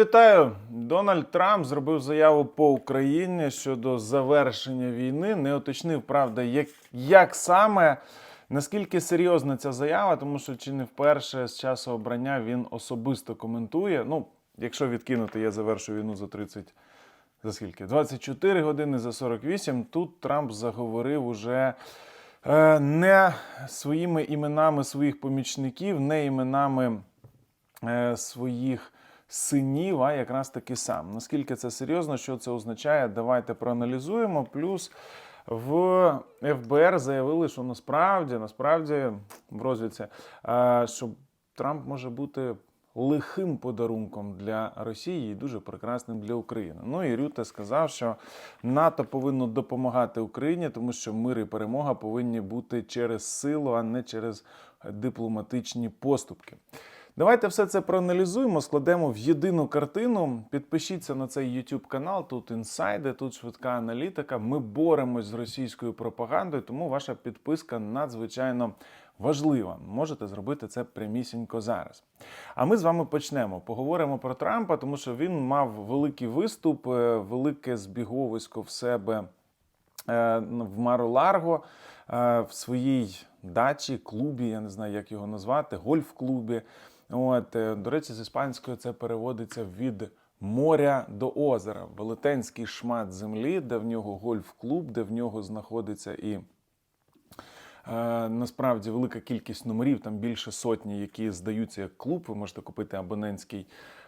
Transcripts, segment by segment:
Вітаю! Дональд Трамп зробив заяву по Україні щодо завершення війни. Не уточнив, правда, як, як саме, наскільки серйозна ця заява, тому що чи не вперше з часу обрання він особисто коментує. Ну, якщо відкинути, я завершу війну за 30 за скільки? 24 години за 48. Тут Трамп заговорив уже е, не своїми іменами своїх помічників, не іменами е, своїх синів, а якраз таки сам. Наскільки це серйозно, що це означає? Давайте проаналізуємо. Плюс в ФБР заявили, що насправді, насправді в розвідці, е, що Трамп може бути лихим подарунком для Росії і дуже прекрасним для України. Ну і Рюте сказав, що НАТО повинно допомагати Україні, тому що мир і перемога повинні бути через силу, а не через дипломатичні поступки. Давайте все це проаналізуємо, складемо в єдину картину. Підпишіться на цей YouTube канал. Тут інсайди, тут швидка аналітика. Ми боремось з російською пропагандою, тому ваша підписка надзвичайно важлива. Можете зробити це прямісінько зараз. А ми з вами почнемо. Поговоримо про Трампа, тому що він мав великий виступ, е, велике збіговисько в себе е, в Мару-Ларго е, в своїй дачі, клубі, я не знаю, як його назвати, гольф-клубі. От, е, до речі, з іспанською це переводиться від моря до озера. Велетенський шмат землі, де в нього гольф-клуб, де в нього знаходиться і Е, Насправді велика кількість номерів, там більше сотні, які здаються як клуб. Ви можете купити абонентський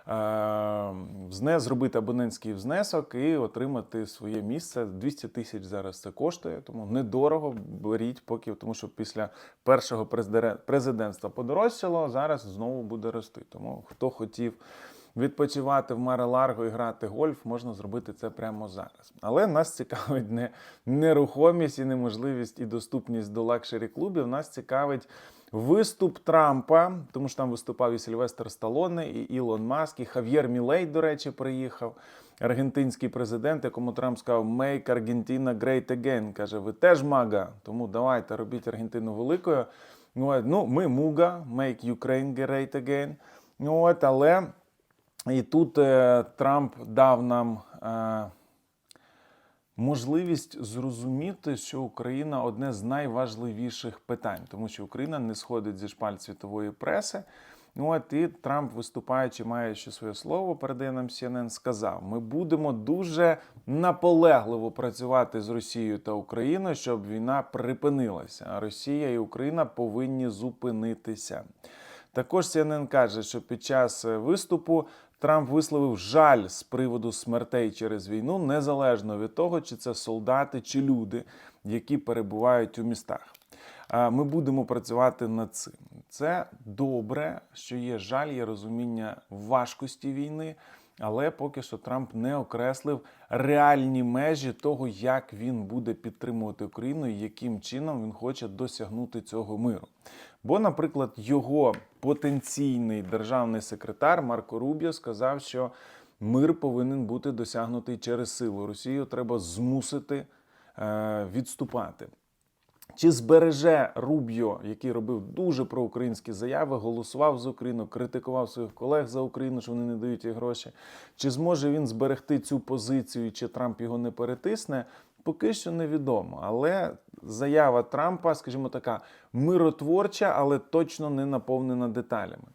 е, зробити абонентський внесок і отримати своє місце. 200 тисяч зараз це коштує, тому недорого беріть, поки тому, що після першого президентства подорожчало, зараз знову буде рости. Тому хто хотів відпочивати в Маре-Ларго і грати гольф, можна зробити це прямо зараз. Але нас цікавить не нерухомість і неможливість і доступність до лакшері клубів. Нас цікавить виступ Трампа, тому що там виступав і Сільвестр Сталоне, і Ілон Маск, і Хав'єр Мілей, до речі, приїхав. Аргентинський президент, якому Трамп сказав «Make Argentina great again». Каже, ви теж мага, тому давайте робіть Аргентину великою. Ну, Ну, ми муга, make Ukraine great again. Ну, от, але і тут е, Трамп дав нам е, можливість зрозуміти, що Україна одне з найважливіших питань, тому що Україна не сходить зі шпаль світової преси. Ну, От і Трамп, виступаючи, маючи своє слово, передає нам CNN, сказав: ми будемо дуже наполегливо працювати з Росією та Україною, щоб війна припинилася. А Росія і Україна повинні зупинитися. Також CNN каже, що під час е, виступу Трамп висловив жаль з приводу смертей через війну, незалежно від того, чи це солдати чи люди, які перебувають у містах. Ми будемо працювати над цим. Це добре, що є жаль, є розуміння важкості війни, але поки що Трамп не окреслив реальні межі того, як він буде підтримувати Україну і яким чином він хоче досягнути цього миру. Бо, наприклад, його потенційний державний секретар Марко Рубіо сказав, що мир повинен бути досягнутий через силу. Росію треба змусити е, відступати. Чи збереже Рубіо, який робив дуже проукраїнські заяви, голосував за Україну, критикував своїх колег за Україну, що вони не дають їй гроші? Чи зможе він зберегти цю позицію, чи Трамп його не перетисне? Поки що невідомо. Але заява Трампа, скажімо така, миротворча, але точно не наповнена деталями.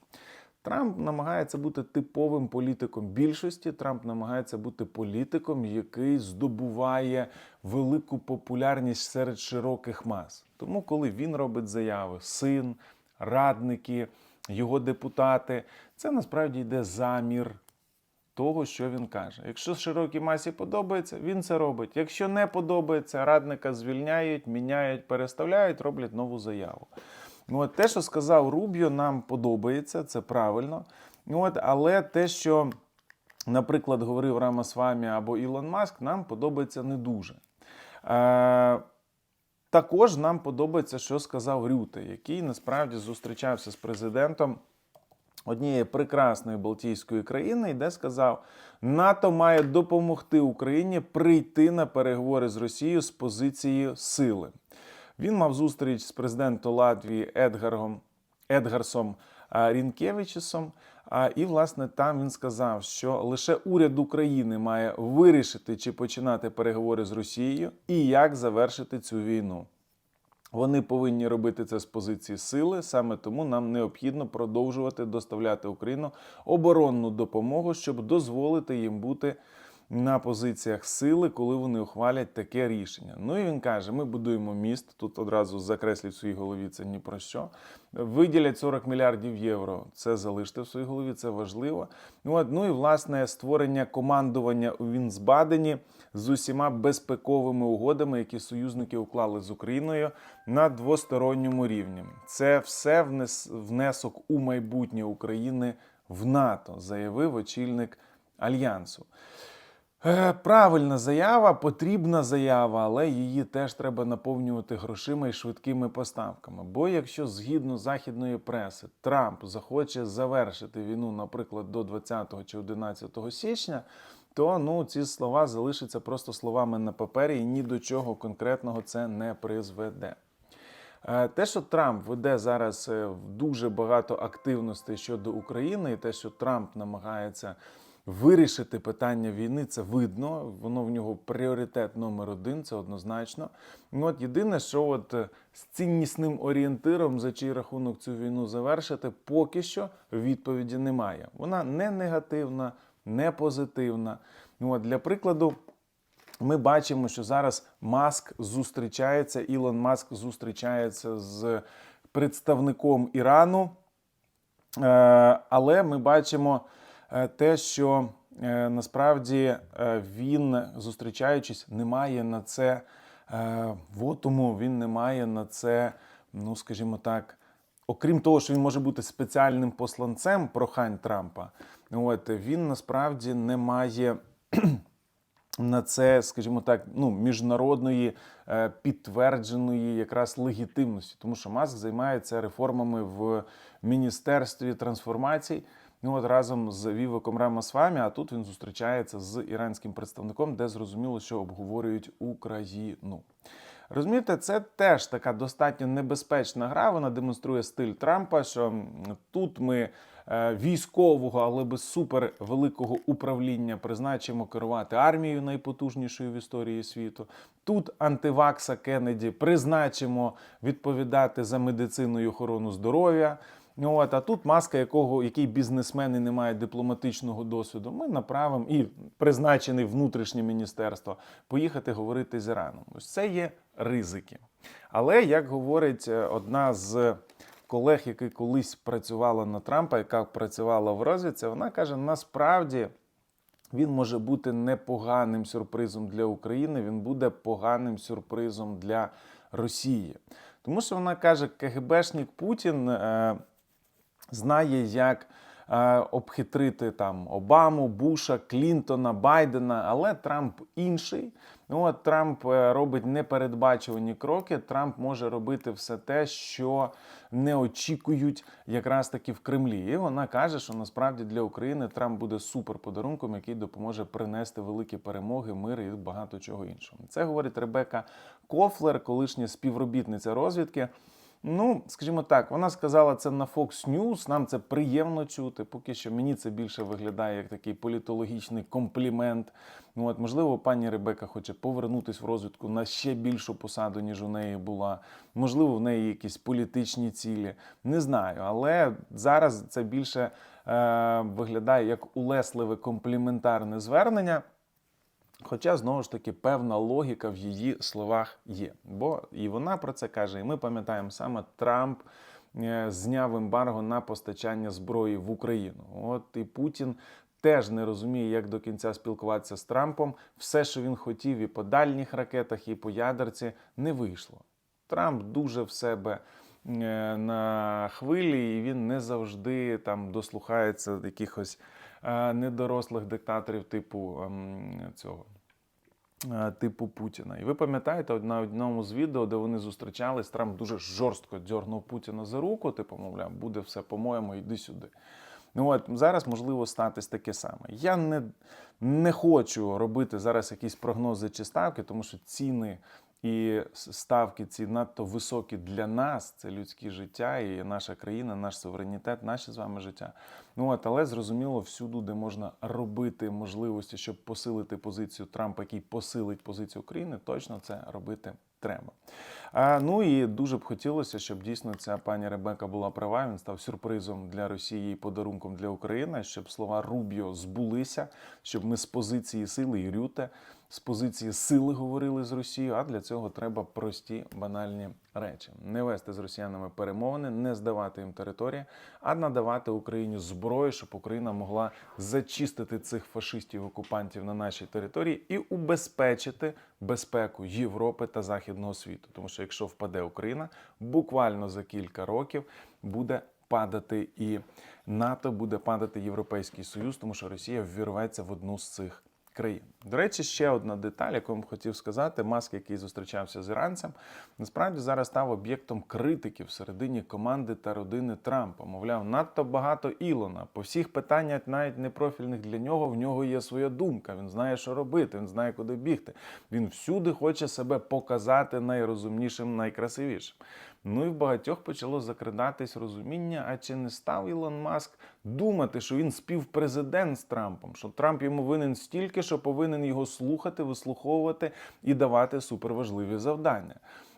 Трамп намагається бути типовим політиком більшості. Трамп намагається бути політиком, який здобуває велику популярність серед широких мас. Тому, коли він робить заяви, син, радники, його депутати, це насправді йде замір того, що він каже. Якщо широкій масі подобається, він це робить. Якщо не подобається, радника звільняють, міняють, переставляють, роблять нову заяву. Ну, от те, що сказав Рубіо, нам подобається, це правильно. Ну, от, але те, що, наприклад, говорив Рамасвамі або Ілон Маск, нам подобається не дуже. Е, також нам подобається, що сказав Рюте, який насправді зустрічався з президентом однієї прекрасної Балтійської країни, де сказав, НАТО має допомогти Україні прийти на переговори з Росією з позиції сили. Він мав зустріч з президентом Латвії Едгаром Едгарсом. А, І, власне, там він сказав, що лише уряд України має вирішити, чи починати переговори з Росією і як завершити цю війну. Вони повинні робити це з позиції сили. Саме тому нам необхідно продовжувати доставляти Україну оборонну допомогу, щоб дозволити їм бути на позиціях сили, коли вони ухвалять таке рішення. Ну і він каже: ми будуємо міст. Тут одразу закресліть в своїй голові це ні про що. Виділять 40 мільярдів євро. Це залиште в своїй голові, це важливо. Ну, от, ну і власне створення командування у Вінсбадені з усіма безпековими угодами, які союзники уклали з Україною на двосторонньому рівні. Це все внес, внесок у майбутнє України в НАТО, заявив очільник альянсу. Е, Правильна заява, потрібна заява, але її теж треба наповнювати грошима і швидкими поставками. Бо якщо згідно західної преси Трамп захоче завершити війну, наприклад, до 20 чи 11 січня, то ну ці слова залишаться просто словами на папері, і ні до чого конкретного це не призведе. Е, Те, що Трамп веде зараз е, дуже багато активностей щодо України, і те, що Трамп намагається вирішити питання війни, це видно. Воно в нього пріоритет номер один, це однозначно. Ну, от єдине, що от е, з ціннісним орієнтиром, за чий рахунок цю війну завершити, поки що відповіді немає. Вона не негативна, не позитивна. Ну, от, для прикладу. Ми бачимо, що зараз Маск зустрічається, Ілон Маск зустрічається з представником Ірану. Е, Але ми бачимо те, що е, насправді е, він, зустрічаючись, не має на це е, вотуму, він не має на це, ну скажімо так, окрім того, що він може бути спеціальним посланцем прохань Трампа, от він насправді не має на це, скажімо так, ну міжнародної е, підтвердженої якраз легітимності, тому що Маск займається реформами в міністерстві трансформацій. Ну от разом з Вівоком Рамасвамі, а тут він зустрічається з іранським представником, де зрозуміло, що обговорюють Україну. Розумієте, це теж така достатньо небезпечна гра. Вона демонструє стиль Трампа, що тут ми е, військового, але без супер великого управління призначимо керувати армією найпотужнішою в історії світу. Тут антивакса Кеннеді призначимо відповідати за медицину і охорону здоров'я. Ну, От, а тут маска, якого який бізнесмен і не має дипломатичного досвіду. Ми направимо і призначений внутрішнє міністерство поїхати говорити з Іраном. Ось це є ризики. Але як говорить е, одна з колег, яка колись працювала на Трампа, яка працювала в розвідці, вона каже: насправді. Він може бути непоганим сюрпризом для України, він буде поганим сюрпризом для Росії. Тому що вона каже, КГБшник Путін е, знає, як е, обхитрити там Обаму, Буша, Клінтона, Байдена, але Трамп інший. Ну от Трамп е, робить непередбачувані кроки. Трамп може робити все те, що не очікують якраз таки в Кремлі. І вона каже, що насправді для України Трамп буде супер подарунком, який допоможе принести великі перемоги, мир і багато чого іншого. Це говорить Ребека Кофлер, колишня співробітниця розвідки. Ну, скажімо так, вона сказала це на Fox News, Нам це приємно чути. Поки що мені це більше виглядає як такий політологічний комплімент. Ну, от, можливо, пані Ребека хоче повернутись в розвідку на ще більшу посаду, ніж у неї була. Можливо, в неї якісь політичні цілі. Не знаю. Але зараз це більше е, виглядає як улесливе компліментарне звернення. Хоча знову ж таки певна логіка в її словах є. Бо і вона про це каже, і ми пам'ятаємо саме Трамп е, зняв ембарго на постачання зброї в Україну. От і Путін теж не розуміє, як до кінця спілкуватися з Трампом. Все, що він хотів, і по дальніх ракетах, і по ядерці, не вийшло. Трамп дуже в себе на хвилі, і він не завжди там дослухається якихось е, недорослих диктаторів типу ем, цього. е, Типу Путіна. І ви пам'ятаєте, на одному з відео, де вони зустрічались, Трамп дуже жорстко дьорнув Путіна за руку, типу, мовляв, буде все по-моєму, йди сюди. Ну от зараз можливо статись таке саме. Я не, не хочу робити зараз якісь прогнози чи ставки, тому що ціни і ставки ці надто високі для нас, це людське життя і наша країна, наш суверенітет, наше з вами життя. Ну от, але зрозуміло, всюди, де можна робити можливості, щоб посилити позицію Трампа, який посилить позицію України, точно це робити треба. А, ну і дуже б хотілося, щоб дійсно ця пані Ребека була права. Він став сюрпризом для Росії і подарунком для України, щоб слова Рубіо збулися, щоб ми з позиції сили і Рюте, з позиції сили говорили з Росією. А для цього треба прості банальні речі: не вести з росіянами перемовини, не здавати їм території, а надавати Україні зброю, щоб Україна могла зачистити цих фашистів-окупантів на нашій території і убезпечити безпеку Європи та Західного світу. Тому що якщо впаде Україна, буквально за кілька років буде падати і НАТО, буде падати Європейський Союз, тому що Росія ввірветься в одну з цих країн. До речі, ще одна деталь, яку я хотів сказати. Маск, який зустрічався з іранцем, насправді зараз став об'єктом критики всередині команди та родини Трампа. Мовляв, надто багато Ілона. По всіх питаннях, навіть непрофільних для нього, в нього є своя думка. Він знає, що робити, він знає, куди бігти. Він всюди хоче себе показати найрозумнішим, найкрасивішим. Ну і в багатьох почало закрадатись розуміння, а чи не став Ілон Маск думати, що він співпрезидент з Трампом, що Трамп йому винен стільки, що повинен його слухати, вислуховувати і давати суперважливі завдання.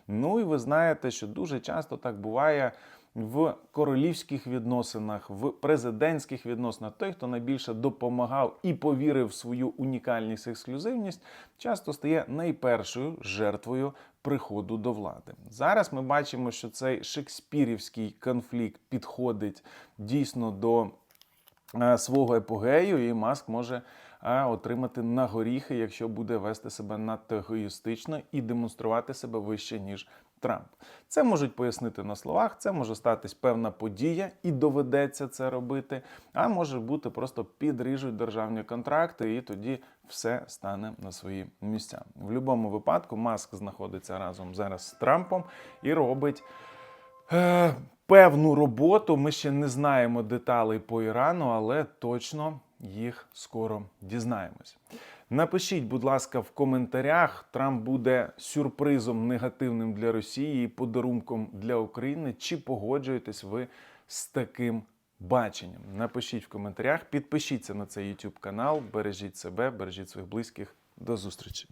Ну і ви знаєте, що дуже часто так буває. В королівських відносинах, в президентських відносинах, той, хто найбільше допомагав і повірив в свою унікальність ексклюзивність, часто стає найпершою жертвою приходу до влади. Зараз ми бачимо, що цей шекспірівський конфлікт підходить дійсно до е, свого епогею, і Маск може отримати на горіхи, якщо буде вести себе надто егоїстично і демонструвати себе вище, ніж Трамп. Це можуть пояснити на словах, це може статись певна подія і доведеться це робити. А може бути просто підріжуть державні контракти, і тоді все стане на свої місця. В будь-якому випадку Маск знаходиться разом зараз з Трампом і робить. Е, певну роботу. Ми ще не знаємо деталей по Ірану, але точно їх скоро дізнаємось. Напишіть, будь ласка, в коментарях. Трамп буде сюрпризом негативним для Росії і подарунком для України. Чи погоджуєтесь ви з таким баченням? Напишіть в коментарях, підпишіться на цей YouTube канал, бережіть себе, бережіть своїх близьких. До зустрічі!